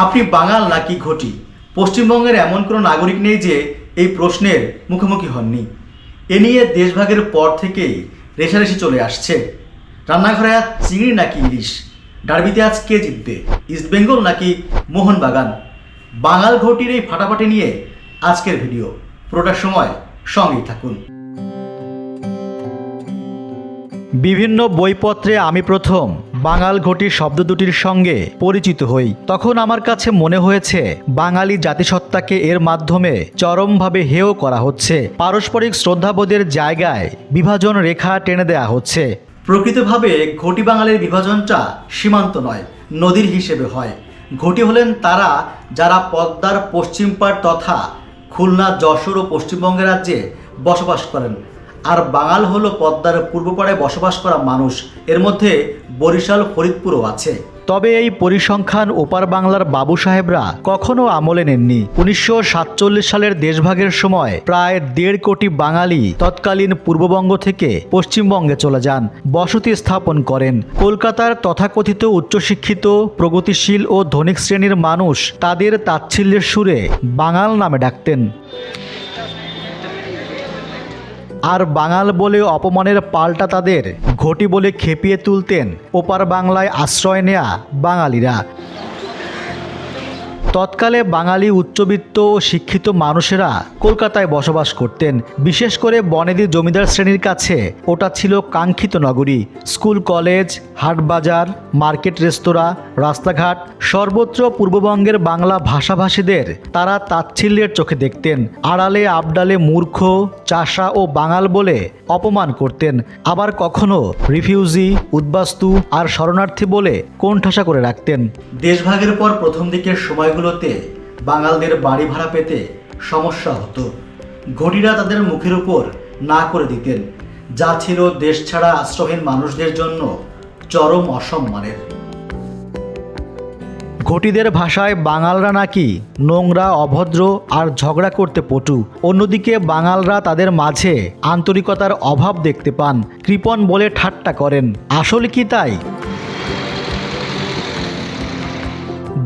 আপনি বাঙাল নাকি ঘটি? পশ্চিমবঙ্গের এমন কোনো নাগরিক নেই যে এই প্রশ্নের মুখোমুখি হননি। এ নিয়ে দেশভাগের পর থেকেই রেশারেশি চলে আসছে। রান্নাঘরে আজ চিংড়ি নাকি ইলিশ? ডার্বিতে আজ কে জিতবে? ইস্টবেঙ্গল নাকি মোহনবাগান? বাঙাল ঘটির এই ফাটাফাটি নিয়ে আজকের ভিডিও। পুরোটার সময় সঙ্গেই থাকুন। বিভিন্ন বইপত্রে আমি প্রথম। বাঙাল ঘটি শব্দ দুটির সঙ্গে পরিচিত হই। তখন আমার কাছে মনে হয়েছে, বাঙালি জাতিসত্তাকে এর মাধ্যমে চরমভাবে হেয় করা হচ্ছে। পারস্পরিক শ্রদ্ধাবোধের জায়গায় বিভাজন রেখা টেনে দেয়া হচ্ছে। প্রকৃতভাবে ঘটি বাঙালির বিভাজনটা সীমান্ত নয়, নদীর হিসেবে হয়। ঘটি হলেন তারা যারা পদ্মার পশ্চিম পাড় তথা খুলনা, যশোর ও পশ্চিমবঙ্গ রাজ্যে বসবাস করেন। আর বাঙাল হলো পদ্মার পূর্বপাড়ায় বসবাস করা মানুষ। এর মধ্যে বরিশাল, ফরিদপুরও আছে। তবে এই পরিসংখ্যান ওপার বাংলার বাবু সাহেবরা কখনো আমলে নেননি। উনিশশো সাতচল্লিশ সালের দেশভাগের সময় প্রায় দেড় কোটি বাঙালি তৎকালীন পূর্ববঙ্গ থেকে পশ্চিমবঙ্গে চলে যান, বসতি স্থাপন করেন। কলকাতার তথাকথিত উচ্চশিক্ষিত, প্রগতিশীল ও ধনিক শ্রেণির মানুষ তাদের তাচ্ছিল্যের সুরে বাঙাল নামে ডাকতেন। আর বাঙাল বলে অপমানের পাল্টা তাদের, ঘটি বলে খেপিয়ে তুলতেন, ওপার বাংলায় আশ্রয় নেয়া বাঙালিরা। তৎকালে বাঙালি উচ্চবিত্ত ও শিক্ষিত মানুষেরা কলকাতায় বসবাস করতেন, বিশেষ করে বনেদি জমিদার শ্রেণির কাছে। ওটা ছিল কাঙ্ক্ষিত নগরী। স্কুল, কলেজ, হাটবাজার, মার্কেট রেস্তোরাঁ, রাস্তাঘাট, সর্বত্র পূর্ববঙ্গের বাংলা ভাষাভাষীদের তারা তাচ্ছিল্যের চোখে দেখতেন। আড়ালে আবডালে মূর্খ, চাষা ও বাঙাল বলে অপমান করতেন। আবার কখনো রিফিউজি, উদ্বাস্তু আর শরণার্থী বলে কোণঠাসা করে রাখতেন। দেশভাগের পর প্রথম দিকের সময়গুলোতে বাঙালদের বাড়ি ভাড়া পেতে সমস্যা হতো। ঘটিরা তাদের মুখের উপর না করে দিতেন। যা ছিল দেশ ছাড়া আশ্রয়হীন মানুষদের জন্য চরম অসম্মানের। ঘটিদের ভাষায়, বাঙালরা নাকি নোংরা, অভদ্র আর ঝগড়া করতে পটু। অন্যদিকে বাঙালরা তাদের মাঝে আন্তরিকতার অভাব দেখতে পান। কৃপণ বলে ঠাট্টা করেন। আসলে কি তাই?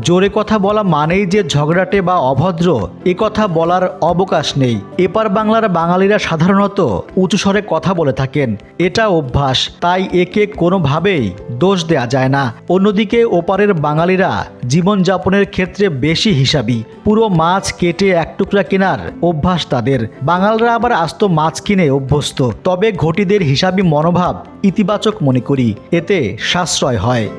জোরে কথা বলা মানেই যে ঝগড়াটে বা অভদ্র, এ কথা বলার অবকাশ নেই। এপার বাংলার বাঙালিরা সাধারণত উঁচু স্বরে কথা বলে থাকেন। এটা অভ্যাস, তাই একে কোনোভাবেই দোষ দেয়া যায় না। অন্যদিকে ওপারের বাঙালিরা জীবনযাপনের ক্ষেত্রে বেশি হিসাবি। পুরো মাছ কেটে এক টুকরা কেনার অভ্যাস তাদের। বাঙালরা আবার আস্ত মাছ কিনে অভ্যস্ত। তবে ঘটিদের হিসাবি মনোভাব ইতিবাচক মনে করি। এতে সাশ্রয় হয়।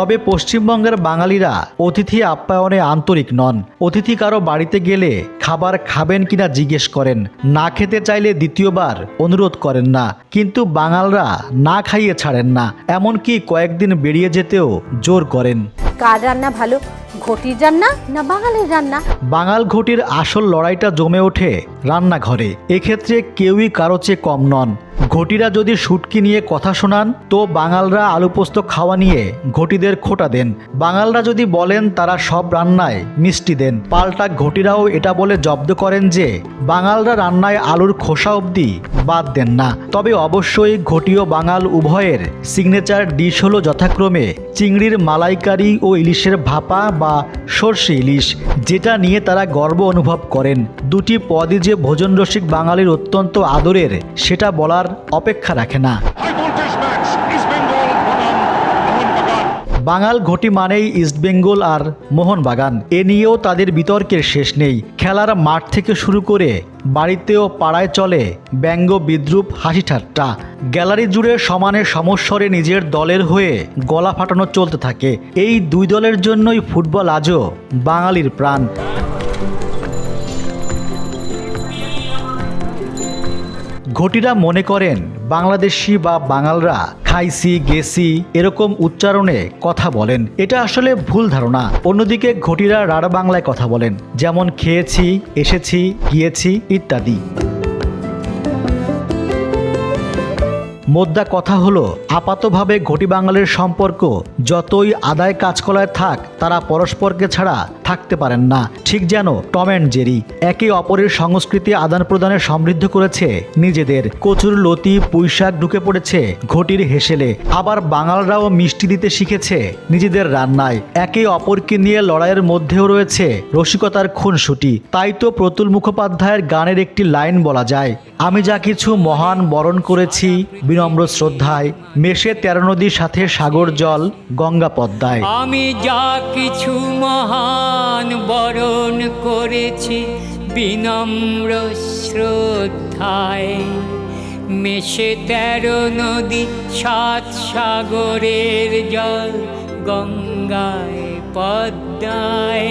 তবে পশ্চিমবঙ্গের বাঙালিরা অতিথি আপ্যায়নে আন্তরিক নন। অতিথি কারও বাড়িতে গেলে খাবার খাবেন কিনা জিজ্ঞেস করেন। না খেতে চাইলে দ্বিতীয়বার অনুরোধ করেন না। কিন্তু বাঙালরা না খাইয়ে ছাড়েন না। এমনকি কয়েকদিন বেরিয়ে যেতেও জোর করেন। কার রান্না ভালো? ঘটির রান্না না বাঙালির রান্না? বাঙাল ঘটির আসল লড়াইটা জমে ওঠে রান্নাঘরে। এক্ষেত্রে কেউই কারও চেয়ে কম নন। ঘটিরা যদি শুটকি নিয়ে কথা শোনান, তো বাঙালরা আলুপোস্ত খাওয়া নিয়ে ঘটিদের খোটা দেন। বাঙালরা যদি বলেন তারা সব রান্নায় মিষ্টি দেন। পাল্টা ঘটিরাও এটা বলে জব্দ করেন যে, বাঙালরা রান্নায় আলুর খোসা অবধি বাদ দেন না। তবে অবশ্যই ঘটি ও বাঙাল উভয়ের সিগনেচার ডিশ হলো যথাক্রমে চিংড়ির মালাইকারি ও ইলিশের ভাপা বা সর্ষে ইলিশ, যেটা নিয়ে তারা গর্ব অনুভব করেন। দুটি পদই যে ভোজন রসিক বাঙালির অত্যন্ত আদরের, সেটা বলার অপেক্ষা রাখে না। বাঙাল ঘটি মানেই ইস্টবেঙ্গল আর মোহনবাগান এ নিয়েও তাদের বিতর্কের শেষ নেই। খেলার মাঠ থেকে শুরু করে বাড়িতেও পাড়ায় চলে ব্যঙ্গ বিদ্রুপ হাসি ঠাট্টা। গ্যালারি জুড়ে সমানে সমস্বরে নিজের দলের হয়ে গলা ফাটানো চলতে থাকে। এই দুই দলের জন্যই ফুটবল আজও বাঙালির প্রাণ। ঘটিরা মনে করেন, বাংলাদেশি বা বাঙালরা খাইছি গেছি এরকম উচ্চারণে কথা বলেন। এটা আসলে ভুল ধারণা। অন্যদিকে ঘটিরা রাড়া বাংলায় কথা বলেন, যেমন খেয়েছি, এসেছি, গিয়েছি ইত্যাদি। মোদ্দা কথা হলো, আপাতভাবে ঘটি বাঙালির সম্পর্ক যতই আদায় কাজকলায় থাক, তারা পরস্পরকে ছাড়া থাকতে পারেন না। ঠিক যেন টম অ্যান্ড জেরি একে অপরের সংস্কৃতি আদান প্রদানে সমৃদ্ধ করেছে। নিজেদের কচুর লতি, পুঁইশাক ঢুকে পড়েছে ঘটির হেসেলে। আবার বাঙালরাও মিষ্টি দিতে শিখেছে। নিজেদের রান্নায় একে অপরকে নিয়ে লড়াইয়ের মধ্যেও রয়েছে রসিকতার খুনসুটি। তাই তো প্রতুল মুখোপাধ্যায়ের গানের একটি লাইন বলা যায়, আমি যা কিছু মহান বরণ করেছি, বিনম্র শ্রদ্ধায়, মেশে তেরো নদীর সাথে সাগর জল, গঙ্গা পদ্মায়। আমি যা কিছু মহান বরণ করেছি বিনম্র শ্রদ্ধায়। মেশে তেরো নদী সাত সাগরের জল গঙ্গায় পদ্মায়।